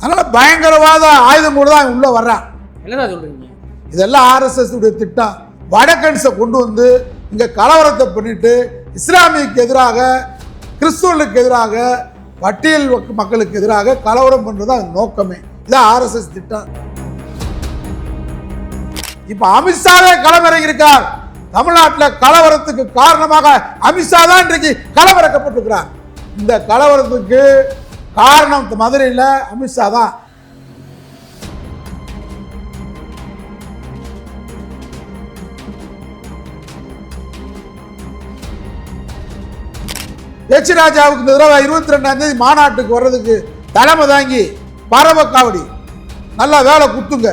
அதனால பயங்கரவாத ஆயுதம் கூட தான் உள்ள வர்றான். என்னடா சொல்றீங்க? இதெல்லாம் ஆர்எஸ்எஸ் உடைய திட்டம். வடக்கன்ஸை கொண்டு வந்து இங்க கலவரத்தை பண்ணிட்டு இஸ்லாமியக்கு எதிராக கிறிஸ்துவர்களுக்கு எதிராக பட்டியல் மக்களுக்கு எதிராக கலவரம் பண்றது அது நோக்கமே. இதான் ஆர்எஸ்எஸ் திட்டம். இப்ப அமித்ஷாவே களமிறங்கி இருக்கார். தமிழ்நாட்டில் கலவரத்துக்கு காரணமாக அமித்ஷா தான் இன்றைக்கு களமிறக்கப்பட்டிருக்கிறார். இந்த கலவரத்துக்கு காரணம் மதுரையில் அமித்ஷா தான். எச் ராஜாவுக்கு இந்த தடவை இருபத்தி ரெண்டாம் தேதி மாநாட்டுக்கு வர்றதுக்கு தலைமை தாங்கி பறவை காவடி நல்லா வேலை குத்துங்க.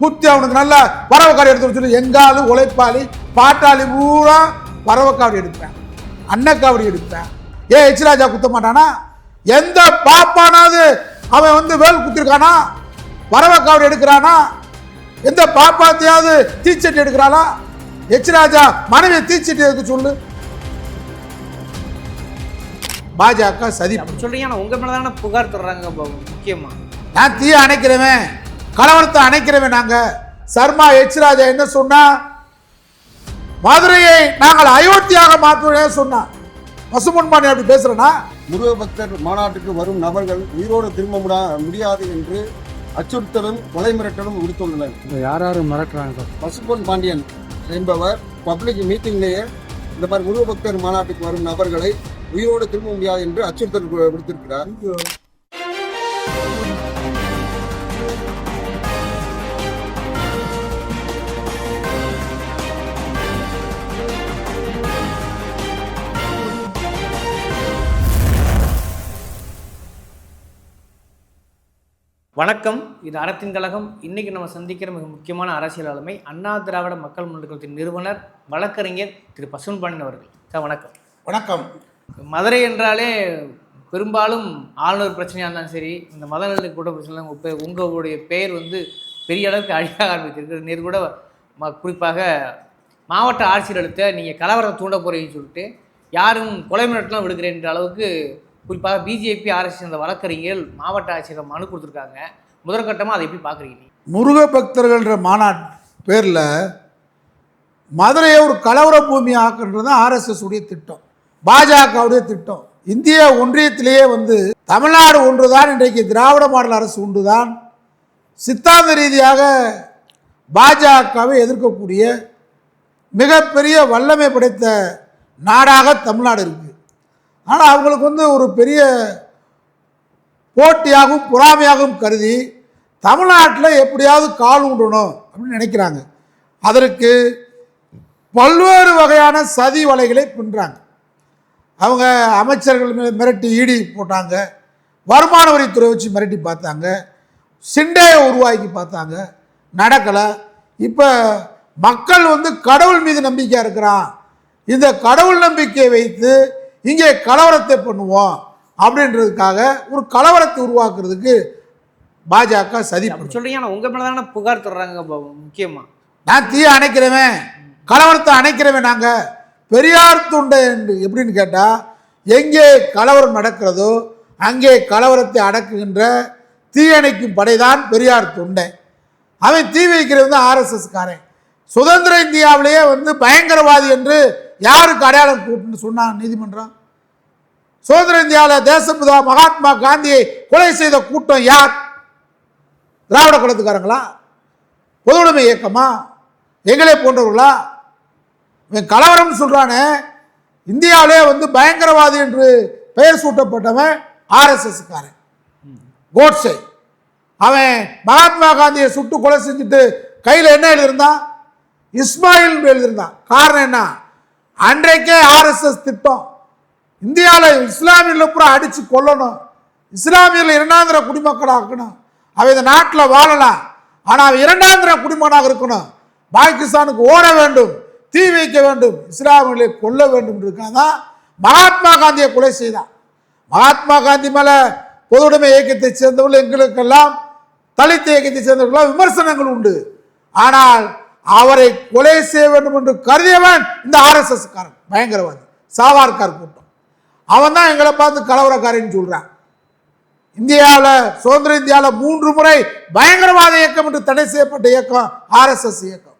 குத்தி அவனுக்கு நல்லா பறவை எடுத்து வச்சுட்டு எங்காலும் உழைப்பாளி பாட்டாளி பூரா பறவைக்காவடி எடுப்பேன். அன்னக்காவடி எடுப்பேன். ஏன் எச் ராஜா குத்த மாட்டானா எந்த பாப்பானாவது அவன் வந்து வேல் குத்திருக்கானா? பறவை காவடி எடுக்கிறானா? எந்த பாப்பாத்தையாவது தீச்சட்டி எடுக்கிறானா எச் ராஜா மனைவி தீச்சட்டி எடுக்க சொல்லு. பாஜக சதி. சொல்றீங்க உங்க மேல தானே புகார் தர்றாங்க முக்கியமா? நான் தீய அணைக்கிறவன் கலவரத்தை அணைக்கிறவன் நாங்க. சர்மா எச் ராஜா என்ன சொன்னா? மதுரையை நாங்கள் அயோத்தியாக மாற்றுவேன் சொன்னான். பசுமன் பாண்டி அப்படி பேசுறேனா முருக பக்தர் மாநாட்டுக்கு வரும் நபர்கள் உயிரோடு திரும்ப முடா- முடியாது என்று அச்சுறுத்தலும் கொலை மிரட்டலும் விடுத்துள்ளனர் யார் யார் மிரட்டுறாங்க சார் பசும்பொன் பாண்டியன் என்பவர் பப்ளிக் மீட்டிங்லேயே இந்த மாதிரி முருக பக்தர் மாநாட்டுக்கு வரும் நபர்களை உயிரோடு திரும்ப முடியாது என்று அச்சுறுத்தல் விடுத்திருக்கிறார். வணக்கம். இது அறத்தின் கழகம். இன்னைக்கு நம்ம சந்திக்கிற மிக முக்கியமான அரசியல் ஆளுமை அண்ணா திராவிட மக்கள் முன்னேற்ற கழகத்தின் நிறுவனர் வழக்கறிஞர் திரு பசுன் பாண்டியன் அவர்கள். சார் வணக்கம். வணக்கம். மதுரை என்றாலே பெரும்பாலும் ஆளுநர் பிரச்சனையாக இருந்தாலும் சரி இந்த மதநல கூட பிரச்சனை உங்கள் உங்களுடைய பெயர் வந்து பெரிய அளவுக்கு அழியாக ஆரம்பித்திருக்கு நேர் கூட ம குறிப்பாக மாவட்ட ஆட்சியர்கிட்ட நீங்கள் கலவரத்தை தூண்ட போகிறீங்கன்னு சொல்லிட்டு யாரும் கொலை மிரட்டலாம் விடுக்கிறேன்ற அளவுக்கு குறிப்பாக பிஜேபி ஆர்எஸ் இந்த வழக்கறிஞர்கள் மாவட்ட ஆட்சியர் மனு கொடுத்துருக்காங்க. முதற்கட்டமாக அதை எப்படி பார்க்குறீங்க முருக பக்தர்கள்ன்ற மாநாட்டு பேரில் மதுரையை ஒரு கலவர பூமி ஆக்குன்றது தான் ஆர்எஸ்எஸ் உடைய திட்டம். பாஜகவுடைய திட்டம். இந்திய ஒன்றியத்திலேயே வந்து தமிழ்நாடு ஒன்றுதான் இன்றைக்கு திராவிட மாடல் அரசு ஒன்றுதான். சித்தாந்த ரீதியாக பாஜகவை எதிர்க்கக்கூடிய மிகப்பெரிய வல்லமை படைத்த நாடாக தமிழ்நாடு இருக்குது ஆனால் அவங்களுக்கு வந்து ஒரு பெரிய போட்டியாகவும் பொறாமையாகவும் கருதி தமிழ்நாட்டில் எப்படியாவது கால் ஊண்டணும் அப்படின்னு நினைக்கிறாங்க. அதற்கு பல்வேறு வகையான சதி வலைகளை பின்னுறாங்க அவங்க அமைச்சர்கள் மிரட்டி ஈடி போட்டாங்க. வருமான வரித்துறை வச்சு மிரட்டி பார்த்தாங்க. சிண்டையை உருவாக்கி பார்த்தாங்க. நடக்கலை. இப்போ மக்கள் வந்து கடவுள் மீது நம்பிக்கையாக இருக்கிறான். இந்த கடவுள் நம்பிக்கையை வைத்து இங்கே கலவரத்தை பண்ணுவோம் அப்படின்றதுக்காக ஒரு கலவரத்தை உருவாக்குறதுக்கு பாஜக சதி. சொல்கிறீங்க ஆனால் உங்கள் மேலே தானே புகார் தர்றாங்க பாபு, முக்கியமா? நான் தீய அணைக்கிறவன் கலவரத்தை அணைக்கிறவன் நாங்கள் பெரியார் துண்டை என்று எப்படின்னு கேட்டால் எங்கே கலவரம் நடக்கிறதோ அங்கே கலவரத்தை அடக்குகின்ற தீயணைக்கும் படைதான் பெரியார் துண்டை. அவன் தீ வைக்கிறது தான் ஆர்எஸ்எஸ் காரன். சுதந்திர இந்தியாவிலேயே வந்து பயங்கரவாதி என்று யாருக்கு அடையாளம் கூட்டுன்னு சொன்னான் நீதிமன்றம்? சுதந்திர இந்தியாவில் தேசப்பிதா மகாத்மா காந்தியை கொலை செய்த கூட்டம் யார்? திராவிட குலத்துக்காரங்களா? பொதுவுடைமை இயக்கமா? எங்களே போன்றவர்களா? இவன் கலவரம்னு சொல்கிறானே இந்தியாவிலே வந்து பயங்கரவாதி என்று பெயர் சூட்டப்பட்டவன் ஆர்எஸ்எஸ்காரன் கோட்ஸே. அவன் மகாத்மா காந்தியை சுட்டு கொலை செஞ்சுட்டு கையில் என்ன எழுதியிருந்தான்? இஸ்மாயில் எழுதியிருந்தான். காரணம் என்ன? அன்றைக்கே ஆர்எஸ்எஸ் திட்டம். இந்தியாவில் இஸ்லாமியில் பூரா அடித்து கொல்லணும். இஸ்லாமியில் இரண்டாந்திர குடிமக்களாக இருக்கணும். அவன் இந்த நாட்டில் வாழலாம். ஆனால் அவன் இரண்டாந்திர குடிமகனாக இருக்கணும். பாகிஸ்தானுக்கு ஓட வேண்டும் தீ வைக்க வேண்டும் இஸ்லாமியர்களை கொல்ல வேண்டும் இருக்காதான் மகாத்மா காந்தியை கொலை செய்தான். மகாத்மா காந்தி மேலே பொதுவுடைமை இயக்கத்தை சேர்ந்தவர்கள் எங்களுக்கெல்லாம் தலித் இயக்கத்தை சேர்ந்தவர்களாம் விமர்சனங்கள் உண்டு. ஆனால் அவரை கொலை செய்ய வேண்டும் என்று கருதியவன் இந்த ஆர்எஸ்எஸ் காரன் பயங்கரவாதி சாவார்கார் கூட்டம். அவன் தான் எங்களை பார்த்து கலவரக்காரன்னு சொல்கிறான் இந்தியாவில் சுதந்திர இந்தியாவில் மூன்று முறை பயங்கரவாத இயக்கம் என்று தடை செய்யப்பட்ட இயக்கம் ஆர்எஸ்எஸ் இயக்கம்.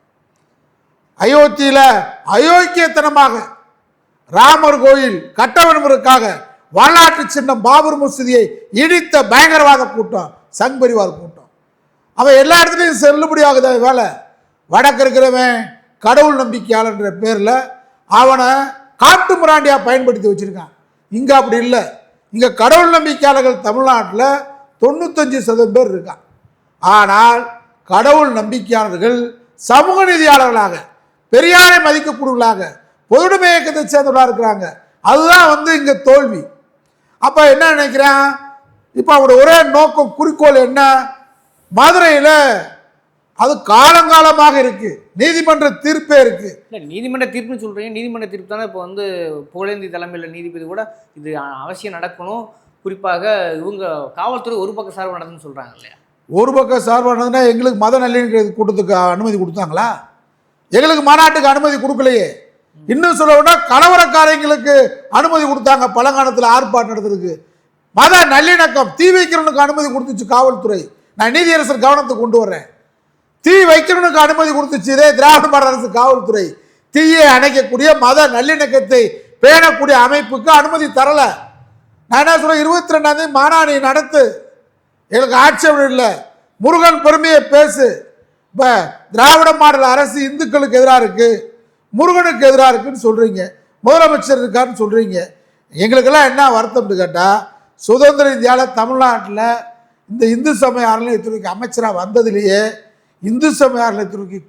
அயோத்தியில் அயோக்கியத்தனமாக ராமர் கோயில் கட்ட வரலாற்று சின்னம் பாபர் மசூதியை இடித்த பயங்கரவாத கூட்டம் சங் பரிவார் கூட்டம். அவன் எல்லா இடத்துலையும் செல்லுபடியாகுது அவன் வேலை வடக்கு இருக்கிறவன் கடவுள் நம்பிக்கையாளன்ற பேரில் அவனை காட்டு முராண்டியாக பயன்படுத்தி வச்சிருக்கான். இங்கே அப்படி இல்லை. இங்கே கடவுள் நம்பிக்கையாளர்கள் தமிழ்நாட்டில் தொண்ணூத்தஞ்சு சதவீதம் பேர் இருக்கான். ஆனால் கடவுள் நம்பிக்கையாளர்கள் சமூக நீதியாளர்களாக பெரியாரை மதிக்கக்கூடியவர்களாக பொதுவுடைமை இயக்கத்தை சேர்ந்தவர்களாக இருக்கிறாங்க. அதுதான் வந்து இங்கே தோல்வி. அப்போ என்ன நினைக்கிறேன்? இப்போ அவனோட ஒரே நோக்கம் குறிக்கோள் என்ன? மதுரையில் அது காலங்காலமாக இருக்கு. நீதிமன்ற தீர்ப்பே இருக்கு. இல்லை நீதிமன்ற தீர்ப்புன்னு சொல்கிறீங்க நீதிமன்ற தீர்ப்பு தானே இப்போ வந்து புகழேந்தி தலைமையில் நீதிபதி கூட இது அவசியம் நடக்கணும். குறிப்பாக இவங்க காவல்துறை ஒரு பக்க சார்பு நடக்குன்னு சொல்கிறாங்க இல்லையா? ஒரு பக்கம் சார்பானதுன்னா எங்களுக்கு மத நல்லிணக்க கூட்டத்துக்கு அனுமதி கொடுத்தாங்களா? எங்களுக்கு மாநாட்டுக்கு அனுமதி கொடுக்கலையே. இன்னும் சொல்ல கலவரக்காரங்களுக்கு அனுமதி கொடுத்தாங்க. பழங்காலத்தில் ஆர்ப்பாட்டம் நடத்துறதுக்கு. மத நல்லிணக்கம் தீ வைக்கிறவனுக்கு அனுமதி கொடுத்துச்சு காவல்துறை. நான் நீதியரசர் கவனத்துக்கு கொண்டு வர்றேன் தீ வைக்கிறவனுக்கு அனுமதி கொடுத்துச்சு. இதே திராவிட மாடல் அரசு காவல்துறை. தீயை அணைக்கக்கூடிய மத நல்லிணக்கத்தை பேணக்கூடிய அமைப்புக்கு அனுமதி தரலை. நான் என்ன சொல்கிறேன் இருபத்தி ரெண்டாம் தேதி மாநாடு நடத்து. எங்களுக்கு ஆட்சேபம் இல்லை. முருகன் பெருமையை பேசு. இப்போ திராவிட மாடல் அரசு இந்துக்களுக்கு எதிராக இருக்குது முருகனுக்கு எதிராக இருக்குன்னு சொல்கிறீங்க முதலமைச்சர் இருக்காருன்னு சொல்கிறீங்க எங்களுக்கெல்லாம் என்ன வருத்தம்னு கேட்டால் சுதந்திர இந்தியாவில் தமிழ்நாட்டில் இந்த இந்து சமய அறநிலையத்துறைக்கு அமைச்சராக வந்ததுலேயே இந்து சமய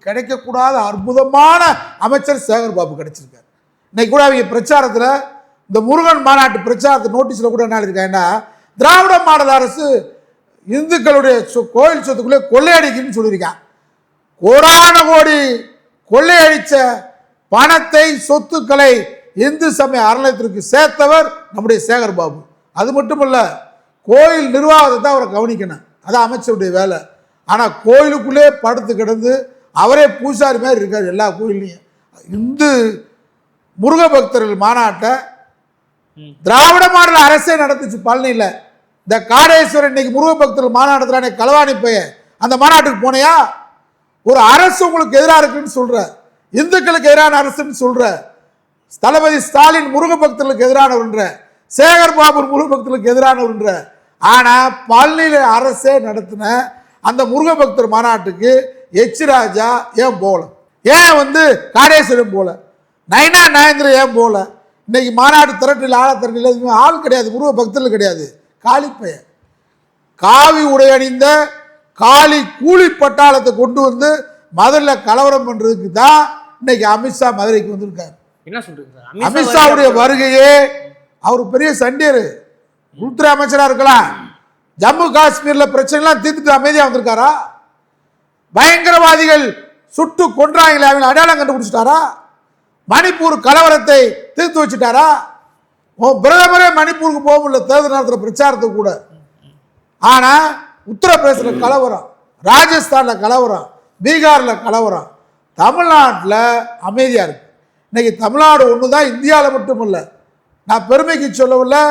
கிடைக்கக்கூடாத அற்புதமான அமைச்சர் சேகர் பாபு கிடைச்சிருக்காரு. இன்னைக்கு கூட அவங்க பிரச்சாரத்தில் இந்த முருகன் மாநாட்டு பிரச்சாரத்தை நோட்டீஸில் கூட என்ன எழுதியிருக்காங்கன்னா திராவிட மாடல் அரசு இந்துக்களுடைய சொ- கோயில் சொத்துக்குள்ளே கொள்ளையடிக்குன்னு சொல்லியிருக்கான் கோடான கோடி கொள்ளையடித்த பணத்தை சொத்துக்களை இந்து சமய அறநிலையத்திற்கு சேர்த்தவர் நம்முடைய சேகர் பாபு. அது மட்டுமல்ல கோயில் நிர்வாகத்தை தான் அவரை கவனிக்கணும். அதான் அமைச்சருடைய வேலை. ஆனால் கோயிலுக்குள்ளே படுத்து கிடந்து அவரே பூசாரி மாதிரி இருக்கார் எல்லா கோயில்லையும். இந்து முருக பக்தர்கள் மாநாட்டை திராவிட மாடல் அரசே நடத்துச்சு பழனியில். இந்த காடேஸ்வரன் இன்னைக்கு முருக பக்தர்கள் மாநாடு நடத்துறானே களவாணி பையன் அந்த மாநாட்டுக்கு போனையா? ஒரு அரசு உங்களுக்கு எதிராக இருக்குன்னு சொல்ற. இந்துக்களுக்கு எதிரான அரசுன்னு சொல்ற. தளபதி ஸ்டாலின் முருக பக்தர்களுக்கு எதிரானவர்ன்ற. சேகர் பாபு முருக பக்தர்களுக்கு எதிரானவர்ன்ற. ஆனா பழனியில அரசே நடத்தின அந்த முருக பக்தர் மாநாட்டுக்கு எச் ராஜா ஏன் போகல ஏன் வந்து காடேஸ்வரன் போல? நயனா நாயந்திரன் ஏன் போகல இன்னைக்கு மாநாடு திரட்டில் ஆழ திரட்டில் எதுவுமே ஆள் கிடையாது முருக பக்தர்கள் கிடையாது காளிப்பையன் காவி உடை அணிந்த காளி கூலி பட்டாளத்தை கொண்டு வந்து மதுரையில கலவரம் பண்றதுக்கு தான் இன்னைக்கு அமித்ஷா மதுரைக்கு வந்திருக்காரு. என்ன சொல்றீங்க அமித்ஷாவுடைய வருகையே அவர் பெரிய சண்டியர். உள்துறை அமைச்சரா இருக்கலாம். ஜம்மு காஷ்மீரில் பிரச்சனைலாம் தீர்த்துட்டு அமைதியாக வந்திருக்காரா? பயங்கரவாதிகள் சுட்டு கொன்றாங்களே அவங்க அடையாளம் கண்டுபிடிச்சிட்டாரா? மணிப்பூர் கலவரத்தை தீர்த்து வச்சுட்டாரா? பிரதமரே மணிப்பூருக்கு போக முடியல தேர்தல் நேரத்தில் பிரச்சாரத்துக்கு கூட. ஆனால் உத்தரப்பிரதேசத்தில் கலவரம் ராஜஸ்தானில் கலவரம் பீகாரில் கலவரம் தமிழ்நாட்டில் அமைதியாக இருக்கு. இன்னைக்கு தமிழ்நாடு ஒன்று தான் இந்தியாவில் மட்டும் இல்லை நான் பெருமைக்கு சொல்லவில்லை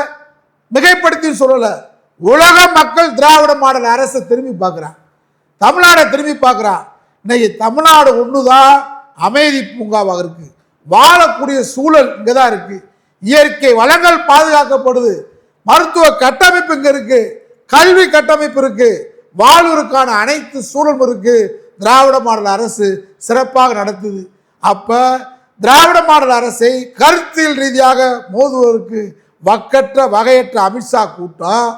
மிகைப்படுத்தி சொல்லலை. உலக மக்கள் திராவிட மாடல் அரசை திரும்பி பார்க்குறான். தமிழ்நாடை திரும்பி பார்க்குறான். இன்னைக்கு தமிழ்நாடு ஒன்று தான் அமைதி பூங்காவாக இருக்குது வாழக்கூடிய சூழல் இங்கே தான் இருக்குது இயற்கை வளங்கள் பாதுகாக்கப்படுது. மருத்துவ கட்டமைப்பு இங்கே இருக்குது கல்வி கட்டமைப்பு இருக்குது வாழ்வுக்கான அனைத்து சூழலும் இருக்குது திராவிட மாடல் அரசு சிறப்பாக நடத்துது. அப்போ திராவிட மாடல் அரசை கருத்தியல் ரீதியாக மோதுவதற்கு வக்கற்ற வகையற்ற அமித்ஷா கூட்டம்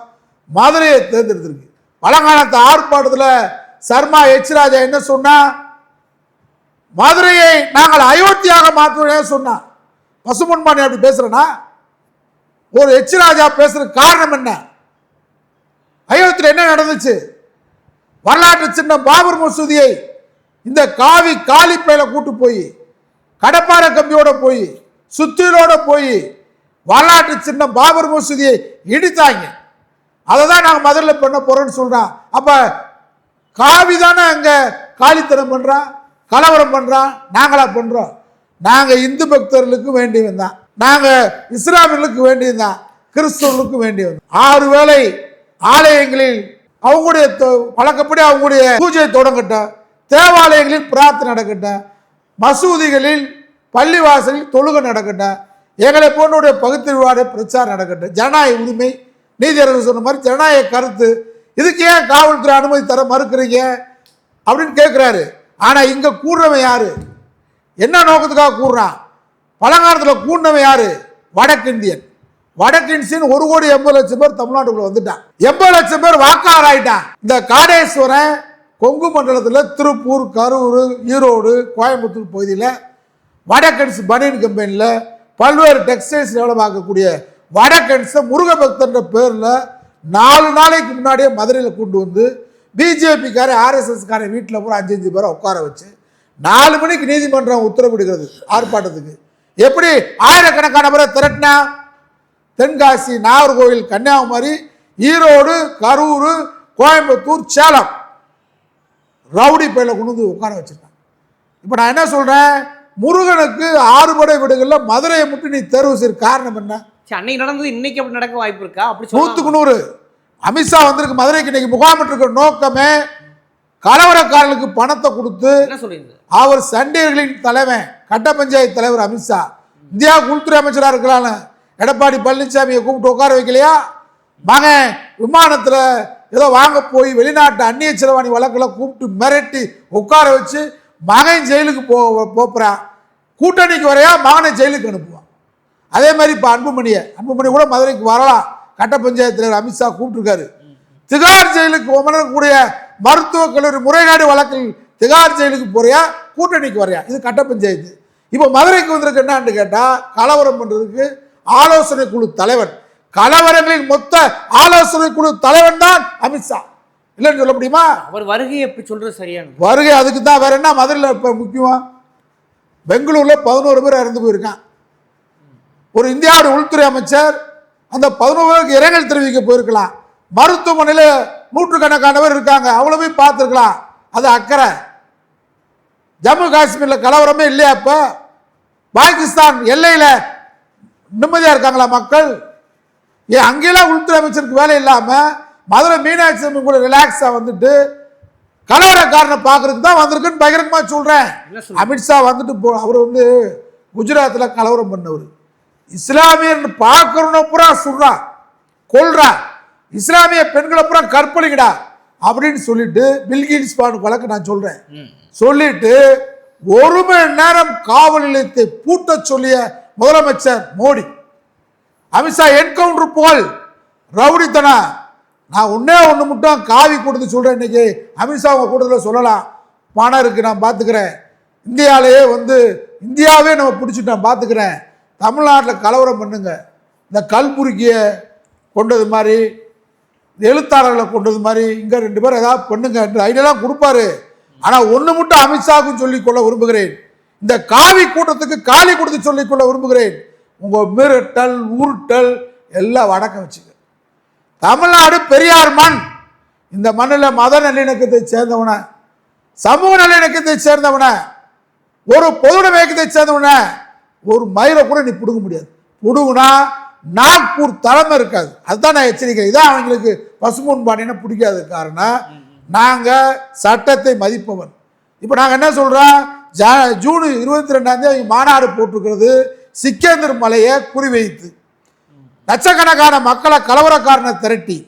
மதுரையை தேர்ந்தெடுத்திருக்கு. பழங்காலத்து ஆர்ப்பாட்டத்தில் சர்மா எச் ராஜா என்ன சொன்னால் மதுரையை நாங்கள் அயோத்தியாக மாற்றுவோம் சொன்னான் பசுமன்பாண்டி அப்படி பேசுகிறேன்னா ஒரு எச் ராஜா காரணம் என்ன? அயோத்தியில் என்ன நடந்துச்சு? வரலாற்று சின்னம் பாபர் மசூதியை இந்த காவி காலிப்பையில கூட்டு போய் கடப்பாறை கம்பியோட போய் சுத்திலோட போய் வரலாற்று சின்னம் பாபர் மசூதியை இடித்தாங்க. அதை தான் நாங்கள் மதுரையில் பண்ண போகிறோம்னு சொல்கிறான் அப்போ காவி தானே அங்கே காலித்தனம் பண்ணுறான் கலவரம் பண்ணுறான் நாங்களாக பண்ணுறோம் நாங்கள் இந்து பக்தர்களுக்கு வேண்டியவன் தான். நாங்கள் இஸ்லாமியர்களுக்கு வேண்டியது தான். கிறிஸ்தவர்களுக்கு வேண்டியவன் ஆறு வேளை ஆலயங்களில் அவங்களுடைய தொ- வழக்கப்படி அவங்களுடைய பூஜையை தொடங்கட்டும். தேவாலயங்களில் பிரார்த்தனை நடக்கட்டும். மசூதிகளில் பள்ளிவாசலில் தொழுகை நடக்கட்டும். எங்களை போன்றோடைய பகுத்தறிவாட பிரச்சாரம் நடக்கட்டும். ஜனநாயக உரிமை நீதியரசர் சொன்ன மாதிரி ஜனநாயக கருத்து. இதுக்கு ஏன் காவல்துறை அனுமதி தர மறுக்கிறீங்க? அப்படின்னு கேட்குறாரு ஆனால் இங்கே கூடுறவன் யார்? என்ன நோக்கத்துக்காக கூடுறான்? பழங்காலத்தில் கூடினவன் யார்? வடக்கிந்தியன் வடக்கின்சியன் ஒரு கோடி எண்பது லட்சம் பேர் தமிழ்நாட்டுக்குள்ள வந்துட்டான். எண்பது லட்சம் பேர் வாக்காளர் ஆயிட்டான். இந்த காடேஸ்வரன் கொங்கு மண்டலத்தில் திருப்பூர் கரூர் ஈரோடு கோயம்புத்தூர் பகுதியில் வடக்கன்ஸ் பனியன் கம்பெனியில் பல்வேறு டெக்ஸ்டைல்ஸ் டெவலப் வடக்கன்ஸை முருகபக்தன்ற பேரில் நாலு நாளைக்கு முன்னாடியே மதுரையில் கொண்டு வந்து பிஜேபிக்கார ஆர்எஸ்எஸ்காரன் வீட்டில் பூரா அஞ்சு அஞ்சு பேரை உட்கார வச்சு நாலு மணிக்கு நீதிமன்றம் உத்தரவிடுகிறது ஆர்ப்பாட்டத்துக்கு. எப்படி? ஆயிரக்கணக்கான பேரை திரட்டினா தென்காசி நாகர்கோவில் கன்னியாகுமரி ஈரோடு கரூர் கோயம்புத்தூர் சேலம் ரவுடி பையில கொண்டு வந்து உட்கார வச்சுருக்காங்க. இப்போ நான் என்ன சொல்கிறேன் முருகனுக்கு ஆறுபடை வீடுகளில் மதுரையை மட்டும் நீ தேர்வு செய்ய காரணம் என்ன? சரி அன்னைக்கு நடந்தது இன்னைக்கு அப்படி நடக்க வாய்ப்பு இருக்கா? அப்படி நூற்றுக்கு நூறு. அமித்ஷா வந்திருக்கு மதுரைக்கு இன்னைக்கு முகாமிட்டிருக்கிற நோக்கமே கலவரக்காரர்களுக்கு பணத்தை கொடுத்து என்ன சொல்றீங்க அவர் சண்டியர்களின் தலைவன் கட்ட பஞ்சாயத்து தலைவர் அமித்ஷா. இந்தியா உள்துறை அமைச்சராக இருக்கலாம்ல எடப்பாடி பழனிசாமியை கூப்பிட்டு உட்கார வைக்கலையா? மகன் விமானத்தில் ஏதோ வாங்க போய் வெளிநாட்டு அந்நிய செலவாணி வழக்கில் கூப்பிட்டு மிரட்டி உட்கார வச்சு மகன் ஜெயிலுக்கு போ போப்புறான் கூட்டணிக்கு வரையா மகனை ஜெயிலுக்கு அனுப்புவான் அதே மாதிரி இப்போ அன்புமணியை அன்புமணி கூட மதுரைக்கு வரலாம். கட்ட பஞ்சாயத்து தலைவர் அமித்ஷா கூப்பிட்டுருக்காரு. திகார் ஜெயிலுக்கு உமரக்கூடிய மருத்துவக் கல்லூரி முறைகேடு வழக்கில் திகார் ஜெயிலுக்கு போறியா கூட்டணிக்கு வரையா? இது கட்ட பஞ்சாயத்து. இப்போ மதுரைக்கு வந்திருக்கு என்னான்னு கேட்டால் கலவரம் பண்ணுறதுக்கு ஆலோசனை குழு தலைவன் கலவரங்களின் மொத்த ஆலோசனை குழு தலைவன் தான் அமித்ஷா இல்லைன்னு சொல்ல முடியுமா? அவர் வருகை எப்படி சொல்றது சரியானது வருகை அதுக்கு தான் வேற என்ன? மதுரையில் இப்போ முக்கியம் பெங்களூரில் பதினோரு பேர் இறந்து போயிருக்கான். ஒரு இந்தியாவுடைய உள்துறை அமைச்சர் அந்த பதினோரு பேருக்கு இரங்கல் தெரிவிக்க போயிருக்கலாம். மருத்துவமனையில் நூற்றுக்கணக்கானவர் இருக்காங்க. அவ்வளோ போய் பார்த்துருக்கலாம். அது அக்கறை. ஜம்மு காஷ்மீரில் கலவரமே இல்லையா இப்போ பாகிஸ்தான் எல்லையில் நிம்மதியாக இருக்காங்களா மக்கள்? ஏன் அங்கெல்லாம் உள்துறை அமைச்சருக்கு வேலை இல்லாமல் மதுரை மீனாட்சி அம்மன் கூட ரிலாக்ஸாக வந்துட்டு கலவரக்காரனை பார்க்கறதுக்கு தான் வந்திருக்குன்னு பகிரங்கமாக சொல்கிறேன்? அமித்ஷா வந்துட்டு போ அவர் வந்து குஜராத்தில் கலவரம் பண்ணவர். இஸ்லாமியன் பார்க்கறவன பூரா சுடுறான் கொல்றான் இஸ்லாமிய பெண்களை பூரா கற்பழிக்கடா அப்படின்னு சொல்லிட்டு பில்கின்ஸ் பான் வழக்கு நான் சொல்கிறேன். சொல்லிட்டு ஒரு மணி நேரம் காவல் நிலையத்தை பூட்டச் சொல்லிய முதலமைச்சர் மோடி. அமித்ஷா என்கவுண்டர் புகழ் ரவுடித்தனா. நான் ஒண்ணே ஒன்று மட்டும் காவி கொடுத்து சொல்கிறேன் இன்னைக்கு. அமித்ஷா உங்க கூட்டத்தில் சொல்லலாம். பணம் இருக்கு நான் பார்த்துக்கிறேன் இந்தியாவிலேயே வந்து இந்தியாவே நம்ம பிடிச்சிட்டு நான் பார்த்துக்கிறேன் தமிழ்நாட்டில் கலவரம் பண்ணுங்க. இந்த கல்புருக்கிய கொண்டது மாதிரி எழுத்தாளர்களை கொண்டது மாதிரி இங்கே ரெண்டு பேரும் ஏதாவது பண்ணுங்க என்று ஐடியாலாம் கொடுப்பாரு. ஆனால் ஒன்று மட்டும் அமித்ஷாவுக்கும் சொல்லிக்கொள்ள விரும்புகிறேன். இந்த காவி கூட்டத்துக்கு காலி கொடுத்து சொல்லிக்கொள்ள விரும்புகிறேன். உங்கள் மிரட்டல் உருட்டல் எல்லாம் வடக்கம் வச்சுக்க. தமிழ்நாடு பெரியார் மண். இந்த மண்ணில் மத நல்லிணக்கத்தை சேர்ந்தவன சமூக நல்லிணக்கத்தை சேர்ந்தவன ஒரு பொதுவுடைமை இயக்கத்தை சேர்ந்தவன ஒரு மயிரை கூட நீ பிடுங்க முடியாது. பிடுங்குனா நாக்பூர் தலைமை இருக்காது. அதுதான் நான் எச்சரிக்கிறேன். இதான் அவங்களுக்கு பசுமூன் பாண்டியனை பிடிக்காத காரணம். நாங்கள் சட்டத்தை மதிப்பவன் இப்போ நாங்கள் என்ன சொல்கிறோம் ஜா ஜூன் இருபத்தி ரெண்டாந்தேதி அவங்க மாநாடு போட்டிருக்கிறது சிக்கேந்தர் மலையை குறிவைத்து. லட்சக்கணக்கான மக்களை கலவரக்காரனை திரட்டி.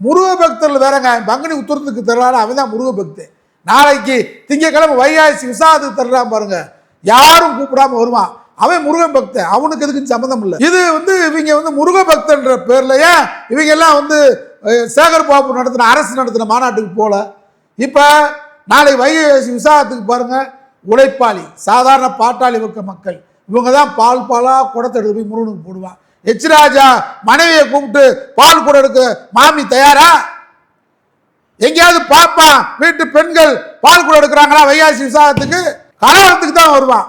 முருக பக்தர்கள் வேறங்க பங்குனி உத்தரத்துக்கு தர்றாரு அவன் தான் முருக பக்தன் நாளைக்கு திங்கக்கிழமை வைகாசி விசாரத்துக்கு தர்றான் பாருங்க. யாரும் கூப்பிடாம வருவான். அவன் முருகன் பக்தன். அவனுக்கு எதுக்கு சம்மந்தம் இல்லை. இது வந்து இவங்க வந்து முருக பக்தன்ற பேர்லையே இவங்க எல்லாம் வந்து சேகர் பாபு நடத்தின அரசு நடத்தின மாநாட்டுக்கு போல. இப்போ நாளை வைகாசி விசாரத்துக்கு பாருங்கள் உழைப்பாளி சாதாரண பாட்டாளி வர்க்க மக்கள். இவங்க தான் பால் பாலாக குடத்தை எடுத்து போய் முருகனுக்கு போடுவான். எச்ராஜா மனைவியை கூப்பிட்டு பால் குடம் எடுக்க மாமி தயாரா? எங்கேயாவது பார்ப்பான் வீட்டு பெண்கள் பால் குடம் எடுக்கிறாங்களா வைகாசி விசாரத்துக்கு கலவரத்துக்கு தான் வருவான்.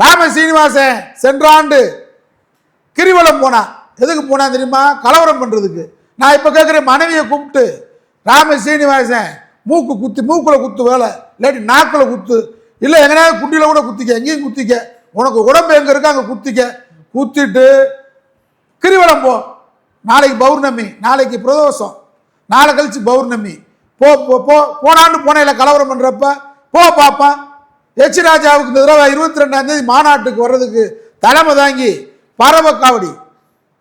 ராம சீனிவாசன் சென்ற ஆண்டு கிரிவலம் போனான் எதுக்கு போனான் தெரியுமா? கலவரம் பண்ணுறதுக்கு நான் இப்போ கேட்குறேன் மனைவியை கூப்பிட்டு ராம சீனிவாசன் மூக்கு குத்து மூக்கில் குத்து வேலை. இல்லாட்டி நாக்கில் குத்து. இல்லை எங்கேயாவது குண்டியில் கூட குத்திக்க எங்கேயும் குத்திக்க. உனக்கு உடம்பு எங்கே இருக்கோ அங்கே குத்திக்க. குத்திட்டு கிரிவலம் போ. நாளைக்கு பௌர்ணமி. நாளைக்கு பிரதோஷம். நாளை கழிச்சு பௌர்ணமி. போ போ போ. போனான்னு போனையில் கலவரம் பண்ணுறப்ப போ பாப்பா. எச் ராஜாவுக்கு இந்த தடவை இருபத்தி ரெண்டாம் தேதி மாநாட்டுக்கு வர்றதுக்கு தலைமை தாங்கி பறவை காவடி.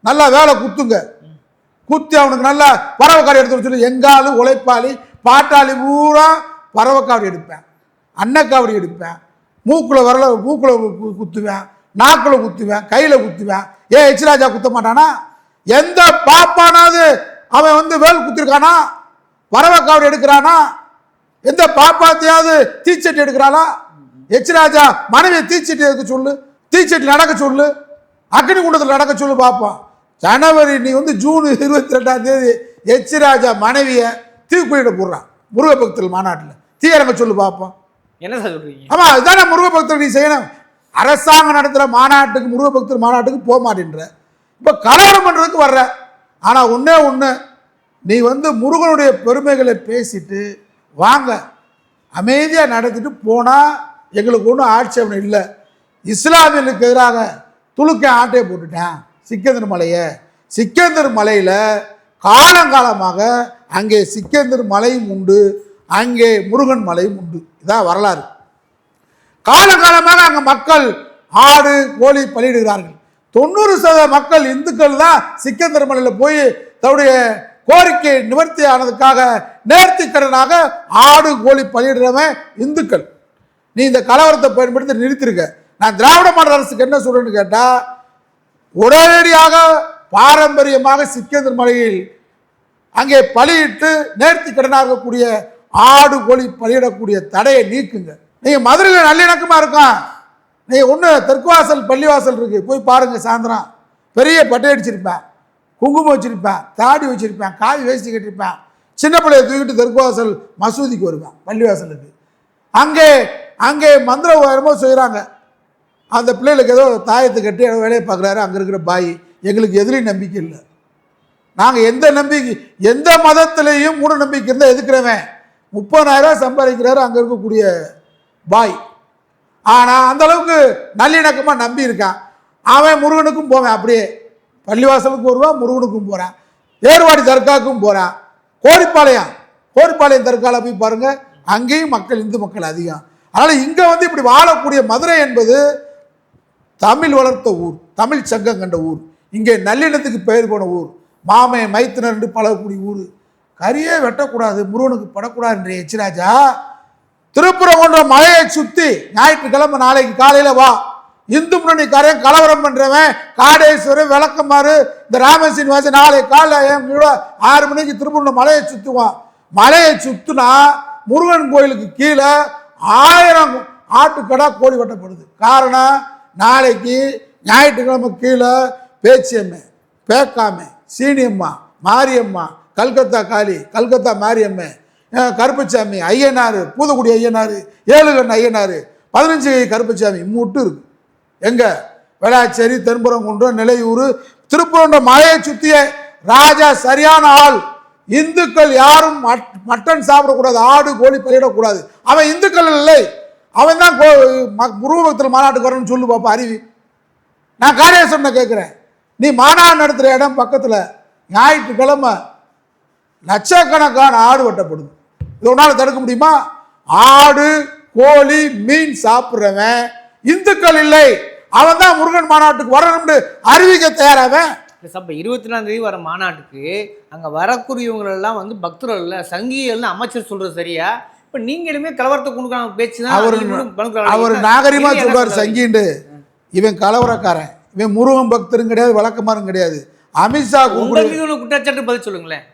நல்லா வேலை குத்துங்க. குத்தி அவனுக்கு நல்லா காவடி எடுத்து வர சொல்லி எங்காலும் உழைப்பாளி பாட்டாளி பூரா பறவைக்காவடி எடுப்பேன். அன்னக்காவடி எடுப்பேன். மூக்கில் வரல மூக்கில் குத்துவேன். நாக்கில் குத்துவேன். கையில் குத்துவேன். ஏன் எச்ராஜா குத்த மாட்டானா? எந்த பாப்பானாவது அவன் வந்து வேல் குத்திருக்கானா? பறவைக்காவடி எடுக்கிறானா? எந்த பாப்பாத்தையாவது தீச்சட்டி எடுக்கிறாளா எச்ராஜா மனைவியை தீச்சட்டி எடுக்க சொல்லு? தீச்சட்டி நடக்க சொல்லு. அக்னி குண்டத்தில் நடக்க சொல்லு பார்ப்போம் ஜனவரி நீ வந்து ஜூன் இருபத்தி ரெண்டாம் தேதி எச்ராஜா மனைவியை தீக்குளியிட போடுறான். முருக பக்தர்கள் மாநாட்டில். தீயரங்க சொல்லு பார்ப்போம் என்ன சார் சொல்றீங்க? ஆமா அதுதானே முருக பக்தர் நீ செய்யணும். அரசாங்கம் நடத்துகிற மாநாட்டுக்கு முருக பக்தர் மாநாட்டுக்கு போக மாட்டேன்ற. இப்போ கலவரம் பண்ணுறதுக்கு வர்ற. ஆனால் ஒன்றே ஒன்று நீ வந்து முருகனுடைய பெருமைகளை பேசிட்டு வாங்க. அமைதியாக நடத்திட்டு போனால் எங்களுக்கு ஒன்றும் ஆட்சேபனை இல்லை. இஸ்லாமியர்களுக்கு எதிராக துளுக்க ஆட்டையை போட்டுட்டேன். சிக்கந்தர் மலையை. சிக்கந்தர் மலையில் காலங்காலமாக அங்கே சிக்கந்தர் மலையும் உண்டு அங்கே முருகன் மலையும் உண்டு. இதான் வரலாறு. காலங்காலமாக அங்கே மக்கள் ஆடு கோழி பலியிடுகிறார்கள். தொண்ணூறு சதவீத மக்கள் இந்துக்கள் தான் சிக்கந்தர் மலையில் போய் தன்னுடைய கோரிக்கை நிவர்த்தி ஆனதுக்காக நேர்த்திக்கடனாக ஆடு கோழி பலியிடுறவன் இந்துக்கள். நீ இந்த கலவரத்தை பயன்படுத்தி நிறுத்திருக்க. நான் திராவிட மாடல் அரசுக்கு என்ன சொல்றேன்னு கேட்டால் உடனடியாக பாரம்பரியமாக சிக்கந்தர் மலையில் அங்கே பலியிட்டு நேர்த்தி கடனாகக்கூடிய ஆடு கோழி பலியிடக்கூடிய தடையை நீக்குங்க. நீங்கள் மதுரையில் நல்லிணக்கமாக இருக்கும் நீங்கள் ஒன்று தெற்குவாசல் பள்ளிவாசல் இருக்குது போய் பாருங்கள் சாயந்தரம். பெரிய பட்டை அடிச்சிருப்பேன். குங்குமம் வச்சுருப்பேன். தாடி வச்சுருப்பேன். காய் வேஸ்டி கட்டிருப்பேன். சின்ன பிள்ளைய தூக்கிட்டு தெற்குவாசல் மசூதிக்கு வருவேன் பள்ளிவாசலுக்கு. அங்கே அங்கே மந்திர உயரமோ செய்கிறாங்க அந்த பிள்ளைகளுக்கு ஏதோ தாயத்தை கட்டி ஏதோ வேலையை பார்க்குறாரு. அங்கே இருக்கிற பாய் எங்களுக்கு எதிரி நம்பிக்கை இல்லை. நாங்கள் எந்த நம்பிக்கை எந்த மதத்திலையும் மூட நம்பிக்கை இருந்தால் எதுக்குறவன்? முப்பதாயிரம் சம்பாதிக்கிறாரு அங்கே இருக்கக்கூடிய பாய். ஆனால் அந்த அளவுக்கு நல்லிணக்கமாக நம்பி இருக்கான். அவன் முருகனுக்கும் போவேன். அப்படியே பள்ளிவாசலுக்கு வருவான் முருகனுக்கும் போகிறான் ஏர்வாடி தர்காவுக்கும் போகிறான் கோரிப்பாளையம் கோரிப்பாளையம் தர்காவில் போய் பாருங்கள் அங்கேயும் மக்கள் இந்து மக்கள் அதிகம். அதனால் இங்கே வந்து இப்படி வாழக்கூடிய மதுரை என்பது தமிழ் வளர்த்த ஊர் தமிழ் சங்கம் கண்ட ஊர். இங்கே நல்லிணத்துக்கு பெயர் போன ஊர். மாமே மைத்தினர் என்று பழகக்கூடிய ஊர். கரியே வெட்டக்கூடாது முருகனுக்கு படக்கூடாது என்ற எச்சிராஜா திருப்புறங்குன்ற மலையை சுற்றி ஞாயிற்றுக்கிழமை நாளைக்கு காலையில் வா. இந்து முன்னணிக்காரன் கலவரம் பண்ணுறவன் காடேஸ்வரன் விளக்கமாறு இந்த ராம வாசி நாளை காலைல என் கூட ஆறு மணிக்கு திருப்பூர் மலையை சுற்றுவான் மலையை சுற்றுனா முருகன் கோயிலுக்கு கீழே ஆயிரம் ஆட்டுக்கடா கோழி வெட்டப்படுது. காரணம் நாளைக்கு ஞாயிற்றுக்கிழமை கீழே பேச்சியம்மை பேக்காமை சீனியம்மா மாரியம்மா கல்கத்தா காளி கல்கத்தா மாரியம்மை கருப்பச்சாமி ஐயனார் பூதக்குடி ஐயனார் ஏழுகண் ஐயனார் பதினஞ்சு கை கருப்பசாமி மூட்டு இருக்கு. எங்க? வேளாச்சேரி தென்புறங்குன்றம் நிலையூர் திருப்பூர் மலையை சுற்றிய ராஜா சரியான ஆள். இந்துக்கள் யாரும் மட்- மட்டன் சாப்பிடக்கூடாது ஆடு கோழி பயிரிடக்கூடாது. அவன் இந்துக்கள் இல்லை. அவன் தான் முருகத்தில் மாநாட்டுக்கு வரணும்னு சொல்லு பாப்பா அருவி. நான் காரியேஸ்வரனை கேட்குறேன். நீ மாநாடு நடத்துகிற இடம் பக்கத்தில் ஞாயிற்றுக்கிழமை லட்சக்கணக்கான ஆடு வெட்டப்படுது. இது உன்னால் தடுக்க முடியுமா? ஆடு கோழி மீன் சாப்பிட்றவன் இந்துக்கள் இல்லை. அவன் தான் முருகன் மாநாட்டுக்கு வரணும்னு அறிவிக்க தயாராவன். இல்லை சார் இப்போ இருபத்தி நாலாம் தேதி வர மாநாட்டுக்கு அங்கே வரக்கூடியவங்களெல்லாம் வந்து பக்தர்கள் இல்லை சங்கிகள்னு அமைச்சர் சொல்றது சரியா? இப்போ நீங்களுமே கலவரத்தை கொடுக்குறாங்க பேச்சு தான் அவர். அவர் நீங்க நாகரிகமா என்ன சொல்றாரு சொல்றீங்க? சங்கிண்டு. இவன் கலவரக்காரன். இவன் முருகன் பக்தரும் கிடையாது வழக்கமாரும் கிடையாது. அமித்ஷா குற்றச்சாட்டு பதில் சொல்லுங்களேன்.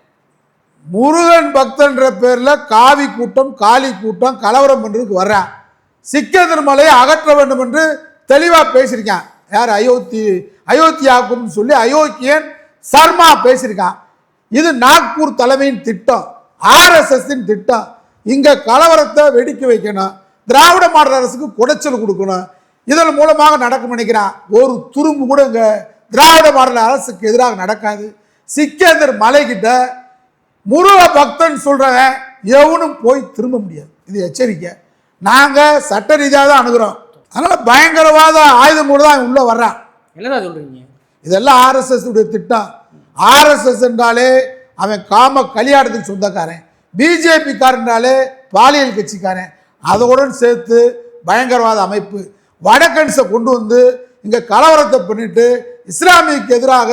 முருகன் பக்தன்ற பேர்ல காவி கூட்டம் காளி கூட்டம் கலவரம் பண்றதுக்கு வர்றான். சிக்கந்தர் மலையை அகற்ற வேண்டும் என்று தெளிவா பேசியிருக்கான். யார்? அயோத்தி அயோத்தியாக்கும்னு சொல்லி அயோக்கியன் சர்மா பேசியிருக்கான். இது நாக்பூர் தலைமையின் திட்டம் ஆர்எஸ்எஸ்ஸின் திட்டம். இங்கே கலவரத்தை வெடிக்க வைக்கணும் திராவிட மாடல் அரசுக்கு குடைச்சல் கொடுக்கணும். இதன் மூலமாக நடக்கும் நினைக்கிறான் ஒரு துரும்பு கூட இங்கே திராவிட மாடல் அரசுக்கு எதிராக நடக்காது. சிக்கந்தர் மலைக்கிட்ட முருக பக்தன் சொல்கிறவன் எவனும் போய் திரும்ப முடியாது. இது எச்சரிக்கை. நாங்கள் சட்ட ரீதியாக தான் அணுகிறோம். அதனால் பயங்கரவாத ஆயுதம் கூட தான் உள்ளே வர்றான். என்னடா சொல்கிறீங்க இதெல்லாம் ஆர்எஸ்எஸ் உடைய திட்டம். ஆர்எஸ்எஸ் என்றாலே அவன் காம கலியாடத்துக்கு சொந்தக்காரன். பிஜேபி பாலியல் கட்சிக்காரன். அதோடன் சேர்த்து பயங்கரவாத அமைப்பு. வடக்கன்ஸை கொண்டு வந்து இங்கே கலவரத்தை பண்ணிட்டு இஸ்லாமியக்கு எதிராக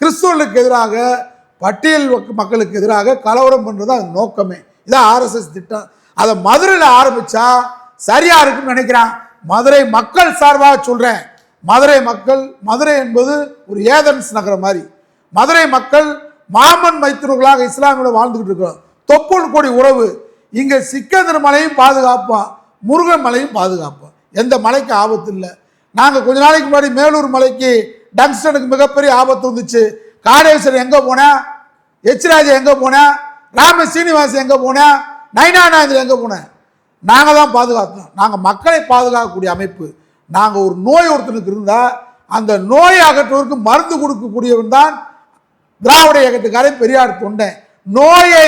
கிறிஸ்துவனுக்கு எதிராக பட்டியல் மக்களுக்கு எதிராக கலவரம் பண்ணுறது அது நோக்கமே. இதான் ஆர்எஸ்எஸ் திட்டம். அதை மதுரையில் ஆரம்பித்தா சரியாக இருக்குன்னு நினைக்கிறான். மதுரை மக்கள் சார்பாக சொல்கிறேன் மதுரை மக்கள் மதுரை என்பது ஒரு ஏதன்ஸ் நகரம் மாதிரி. மதுரை மக்கள் மாமன் மைத்திரர்களாக இஸ்லாமியோட வாழ்ந்துக்கிட்டு இருக்கிறோம். தொப்புள் கோடி உறவு. இங்கே சிக்கந்தர் மலையும் பாதுகாப்போம் முருகன் மலையும் பாதுகாப்போம் எந்த மலைக்கு ஆபத்து இல்லை. நாங்கள் கொஞ்ச நாளைக்கு முன்னாடி மேலூர் மலைக்கு டங்ஸ்டனுக்கு மிகப்பெரிய ஆபத்து வந்துச்சு. காடேஸ்வரர் எங்கே போனா? எச்ராஜா எங்கே போனா? ராம சீனிவாசன் எங்கே போனா? நைனாநாதன் எங்கே போனேன் நாங்கள் தான் பாதுகாத்தோம் நாங்கள் மக்களை பாதுகாக்கக்கூடிய அமைப்பு. நாங்கள் ஒரு நோய் ஒருத்தனுக்கு இருந்தால் அந்த நோயை அகற்றுவதற்கு மருந்து கொடுக்கக்கூடியவன் தான் திராவிட இயக்கத்துக்காரன் பெரியார் தொண்டன் நோயை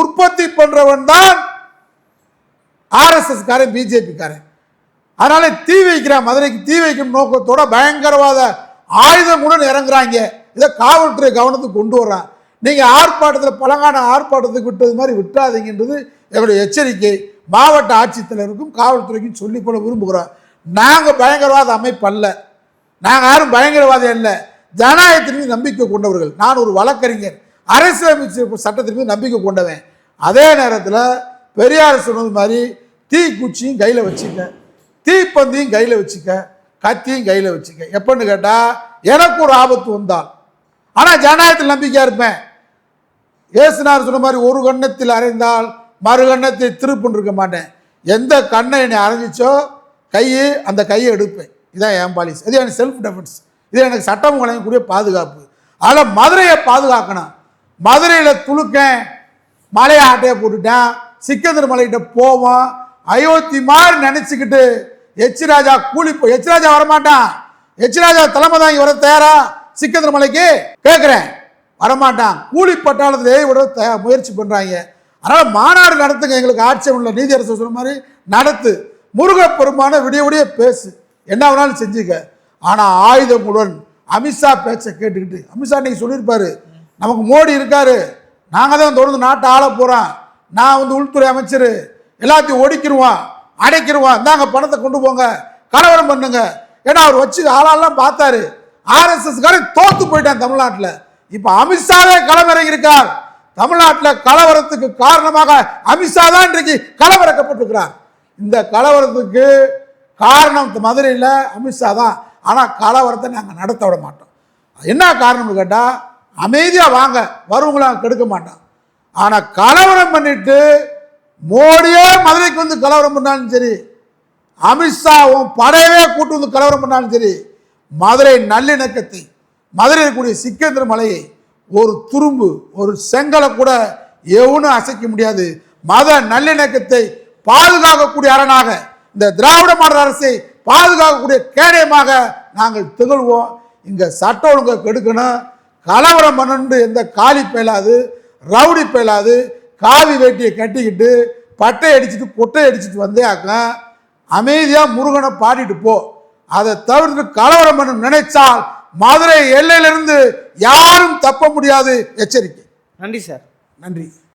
உற்பத்தி பண்ணுறவன் தான் ஆர்எஸ்எஸ்காரன் பிஜேபிக்காரன் அதனால தீ வைக்கிறான் மதுரைக்கு தீ வைக்கும் நோக்கத்தோட பயங்கரவாத ஆயுதங்களுடன் இறங்குறாங்க. இதை காவல்துறை கவனத்துக்கு கொண்டு வர்றான் நீங்கள் ஆர்ப்பாட்டத்தில் பழங்கான ஆர்ப்பாட்டத்துக்கு விட்டது மாதிரி விட்டாதீங்கன்றது எங்களுடைய எச்சரிக்கை. மாவட்ட ஆட்சித்தலைவருக்கும் காவல்துறைக்கும் சொல்லிக்கொள்ள விரும்புகிறோம். நாங்கள் பயங்கரவாத அமைப்பல்ல நாங்கள் யாரும் பயங்கரவாதம் இல்லை ஜனநாயகத்தின் மீது நம்பிக்கை கொண்டவர்கள். நான் ஒரு வழக்கறிஞர். அரசியலமைப்பு சட்டத்தின் மீது நம்பிக்கை கொண்டவன். அதே நேரத்தில் பெரியார் சொன்னது மாதிரி தீக்குச்சியும் கையில் வச்சுக்க. தீப்பந்தியும் கையில் வச்சுக்க. கத்தியும் கையில் வச்சுக்க. எப்பன்னு கேட்டால் எனக்கு ஒரு ஆபத்து வந்தால். ஆனால் ஜனநாயகத்தில் நம்பிக்கையாக இருப்பேன். ஏசுனார் சொன்ன மாதிரி ஒரு கண்ணத்தில் அறைந்தால் மறு கண்ணத்தை திருப்புன்னு இருக்க மாட்டேன். எந்த கண்ணை என்னை அரைஞ்சிச்சோ கையை அந்த கையை எடுப்பேன். இதான் என் பாலிசி இது எனக்கு செல்ஃப் டெஃபென்ஸ் இது எனக்கு சட்டம் வழங்கக்கூடிய பாதுகாப்பு. அதில் மதுரையை பாதுகாக்கணும். மதுரையில் துளுக்கேன் மலையை ஆட்டையை போட்டுட்டேன். சிக்கந்தர் மலைகிட்ட போவோம். அயோத்தி மாதிரி நினச்சிக்கிட்டு எச் ராஜா கூலி போ எச் ராஜா வரமாட்டான். எச் ராஜா தலைமை தாங்கி வர தயாரா? சிக்கந்தர் மலைக்கு கேட்குறேன். வரமாட்டான். கூலி பட்டாளத்திலே விட முயற்சி பண்ணுறாங்க அதனால் மாநாடு நடத்துங்க. எங்களுக்கு ஆட்சியம் உள்ள அரசு சொன்ன மாதிரி நடத்து. முருகப்பெருமான விடிய விடிய பேசு. என்ன வேணாலும் செஞ்சுக்க. ஆனால் ஆயுதங்களுடன் அமித்ஷா பேச்சை கேட்டுக்கிட்டு அமித்ஷா இன்னைக்கு சொல்லியிருப்பாரு நமக்கு மோடி இருக்காரு நாங்கள் தான் தொடர்ந்து நாட்டை ஆள போகிறோம் நான் வந்து உள்துறை அமைச்சர் எல்லாத்தையும் ஒடிக்கிடுவான் அடைக்கிடுவான் இந்தாங்க பணத்தை கொண்டு போங்க கலவரம் பண்ணுங்க. ஏன்னா அவர் வச்சு ஆளாலாம் பார்த்தாரு. ஆர்எஸ்எஸ்காரி தோத்து போயிட்டான் தமிழ்நாட்டில். இப்போ அமித்ஷாவே களமிறங்கி இருக்கார் தமிழ்நாட்டில் கலவரத்துக்கு காரணமாக அமித்ஷா தான் இன்றைக்கு கலவரக்கப்பட்டிருக்கிறார் இந்த கலவரத்துக்கு காரணம் மதுரையில் அமித்ஷா தான். ஆனால் கலவரத்தை நாங்கள் நடத்த விட மாட்டோம். என்ன காரணம்னு கேட்டால் அமைதியாக வாங்க வருவங்களை கெடுக்க மாட்டோம் ஆனால் கலவரம் பண்ணிட்டு மோடியே மதுரைக்கு வந்து கலவரம் பண்ணாலும் சரி அமித்ஷாவும் படையவே கூட்டு வந்து கலவரம் பண்ணாலும் சரி மதுரை நல்லிணக்கத்தை மதுரையில் இருக்கக்கூடிய சிக்கேந்திர மலையை ஒரு துரும்பு ஒரு செங்கலை கூட எவனும் அசைக்க முடியாது. மத நல்லிணக்கத்தை பாதுகாக்கக்கூடிய அரணாக இந்த திராவிட மாடல் அரசை பாதுகாக்கக்கூடிய கேடயமாக நாங்கள் திகழ்வோம். இங்க சட்ட ஒழுங்கை கெடுக்கணும். கலவரம் பண்ணணும்னு எந்த காலி பயலாது ரவுடி பயலாது காவி வேட்டியை கட்டிக்கிட்டு பட்டை அடிச்சுட்டு கொட்டை அடிச்சுட்டு வந்தேயாக்க அமைதியாக முருகனை பாடிட்டு போ. அதை தவிர்த்து கலவரம் பண்ண நினைச்சால் மதுரை எல்லையிலிருந்து யாரும் தப்ப முடியாது. எச்சரிக்கை. நன்றி சார். நன்றி.